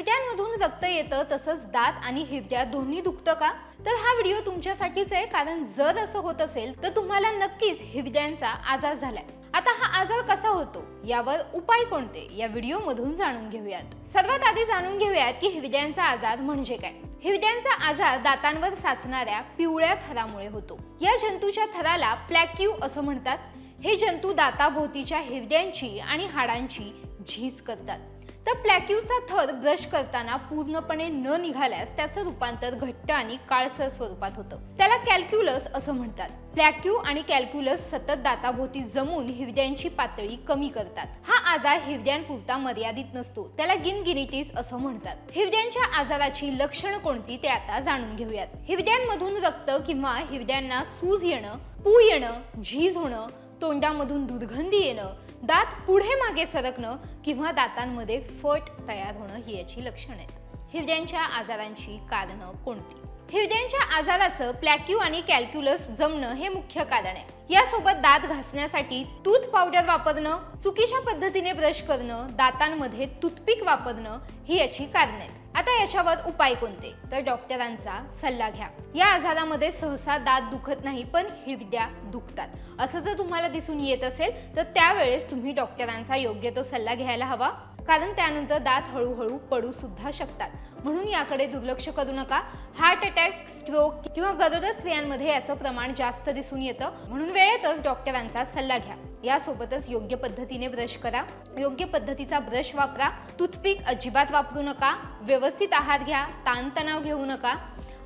हिरड्यांमधून रक्त येतं तसंच दात आणि हिरड्या दोन्ही दुखतं का? तर हा व्हिडिओ तुमच्यासाठीच आहे कारण जर असं होत असेल तर तुम्हाला नक्कीच हिरड्यांचा आजार झालाय. आता हा आजार कसा होतो? यावर उपाय कोणते? या व्हिडिओ मधून जाणून घेऊयात. सर्वात आधी जाणून घेऊयात की हिरड्यांचा आजार म्हणजे काय. हिरड्यांचा आजार दातांवर साचणाऱ्या पिवळ्या थरामुळे होतो. या जंतूच्या थराला प्लॅक्यू असं म्हणतात. हे जंतू दाताभोवतीच्या हिरड्यांची आणि हाडांची झीज करतात. तर प्लॅक्यूचा थर ब्रश करताना पूर्णपणे न निघाल्यास त्याचं रूपांतर घट्ट आणि काळसर स्वरूपात होतं. त्याला कॅल्क्युलस असं म्हणतात. प्लॅक्यू आणि कॅल्क्युलस सतत दाताभोवती जमून हिरड्यांची पातळी कमी करतात. हा आजार हिरड्यांपुरता मर्यादित नसतो. त्याला गिनगिनिटीस असं म्हणतात. हिरड्यांच्या आजाराची लक्षणं कोणती ते आता जाणून घेऊयात. हिरड्यांमधून रक्त किंवा हिरड्यांना सूज येणं पू येणं झीज होणं तोंडामधून दुर्गंधी येणं दात पुढे मागे सरकणं किंवा दातांमध्ये फट तयार होणं ही याची लक्षणं आहेत. हिरड्यांच्या आजारांची कारणं कोणती? हिरड्यांच्या आजाराचं प्लॅक्यू आणि कॅल्क्युलस जमणं हे मुख्य कारण आहे. यासोबत दात घासण्यासाठी टूथ पावडर वापरणं चुकीच्या पद्धतीने ब्रश करणं दातांमध्ये टूथपिक वापरणं ही याची कारणं आहेत. आता याच्यावर उपाय कोणते? तर डॉक्टरांचा सल्ला घ्या. या आजारामध्ये सहसा दात दुखत नाही पण हिरड्या दुखतात. असं जर तुम्हाला दिसून येत असेल तर त्यावेळेस तुम्ही डॉक्टरांचा योग्य तो सल्ला घ्यायला हवा. कारण त्यानंतर दात हळूहळू पडू सुद्धा शकतात. म्हणून याकडे दुर्लक्ष करू नका. हार्ट अटॅक स्ट्रोक किंवा गरोदर स्त्रियांमध्ये याचं प्रमाण जास्त दिसून येतं. म्हणून वेळेतच डॉक्टरांचा सल्ला घ्या. यासोबतच योग्य पद्धतीने ब्रश करा. योग्य पद्धतीचा ब्रश वापरा. टूथपिक अजिबात वापरू नका. व्यवस्थित आहार घ्या. ताणतणाव घेऊ नका.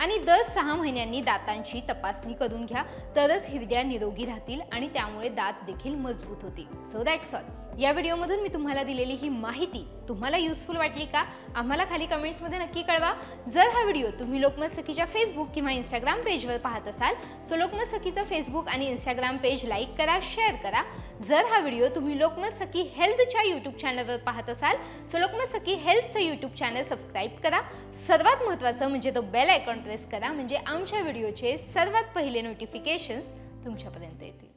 आणि दर सहा महिन्यांनी दातांची तपासणी करून घ्या. तरच हिरड्या निरोगी राहतील आणि त्यामुळे दात देखील मजबूत होतील. सो दॅट्स ऑल या व्हिडिओमधून मी तुम्हाला दिलेली ही माहिती तुम्हाला युजफुल वाटली का? आम्हाला खाली कमेंट्समध्ये नक्की कळवा. जर हा व्हिडिओ तुम्ही लोकमत सखीच्या फेसबुक किंवा इंस्टाग्राम पेजवर पाहत असाल सो लोकमत सखीचं फेसबुक आणि इंस्टाग्राम पेज लाईक करा शेअर करा. जर हा व्हिडिओ तुम्ही लोकमत सखी हेल्थच्या यूट्यूब चॅनलवर पाहत असाल सो लोकमत सखी हेल्थचं यूट्यूब चॅनल सबस्क्राईब करा. सर्वात महत्त्वाचं म्हणजे तो बेल आयकॉन प्रेस करा. म्हणजे आमच्या व्हिडिओचे सर्वात पहिले नोटिफिकेशन्स तुमच्यापर्यंत येतील.